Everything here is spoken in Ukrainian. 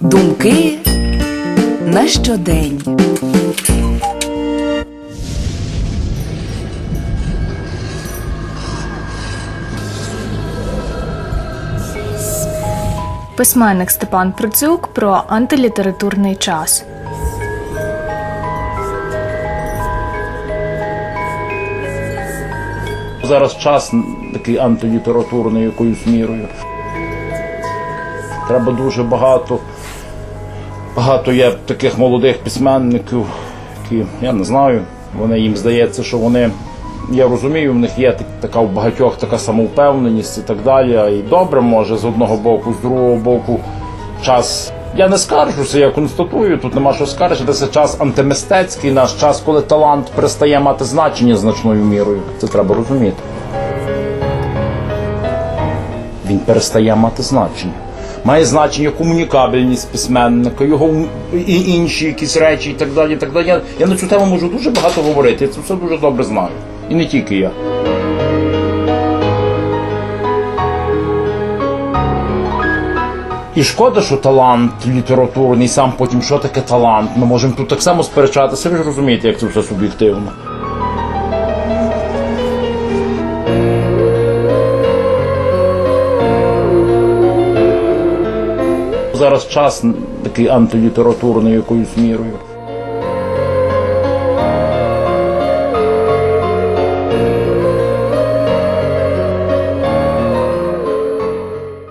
Думки на щодень. Письменник Степан Процюк про антилітературний час. Зараз час такий антилітературний якоюсь мірою. Треба дуже багато. Багато є таких молодих письменників, які, я не знаю, вони їм здається, що вони. Я розумію, в них є така в багатьох така самовпевненість і так далі. І добре може з одного боку, з другого боку, час. Я не скаржуся, я констатую, тут нема що скаржитися. Час антимистецький наш час, коли талант перестає мати значення значною мірою. Це треба розуміти. Він перестає мати значення. Має значення комунікабельність письменника, його і інші якісь речі і так далі. І так далі. Я, я на цю тему можу дуже багато говорити. Це все дуже добре знаю. І не тільки я. І шкода, що талант літературний, сам потім що таке талант. Ми можемо тут так само сперечатися. Ви ж розумієте, як це все суб'єктивно. Зараз час такий антилітературний якоюсь мірою.